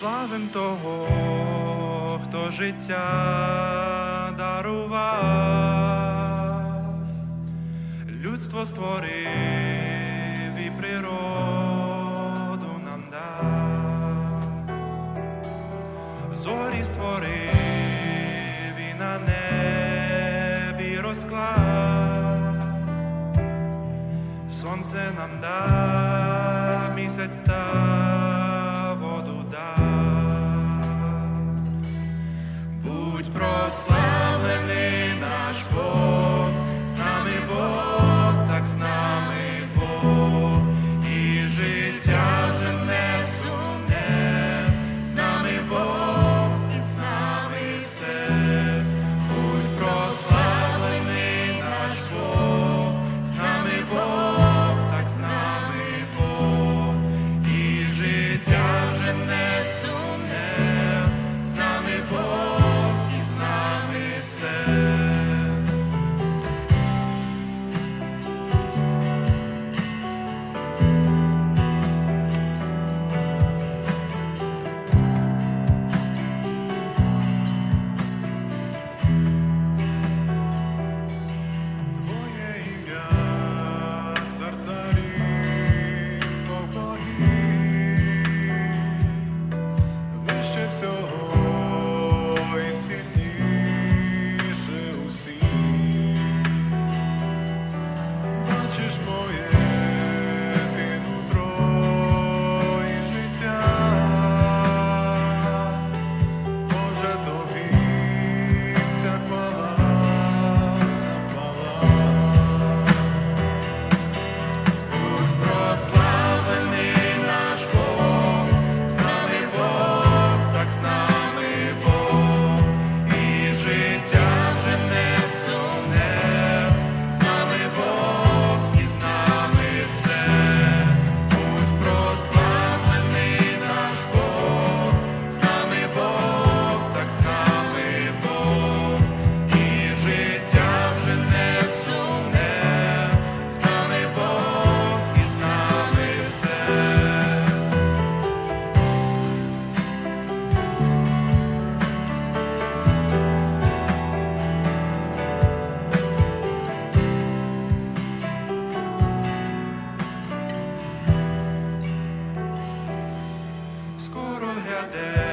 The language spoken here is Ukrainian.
славим того, хто життя дарував, людство створив і природу нам дав, зорі створив і на небі розклав, сонце нам дав, місяць дав. гляде.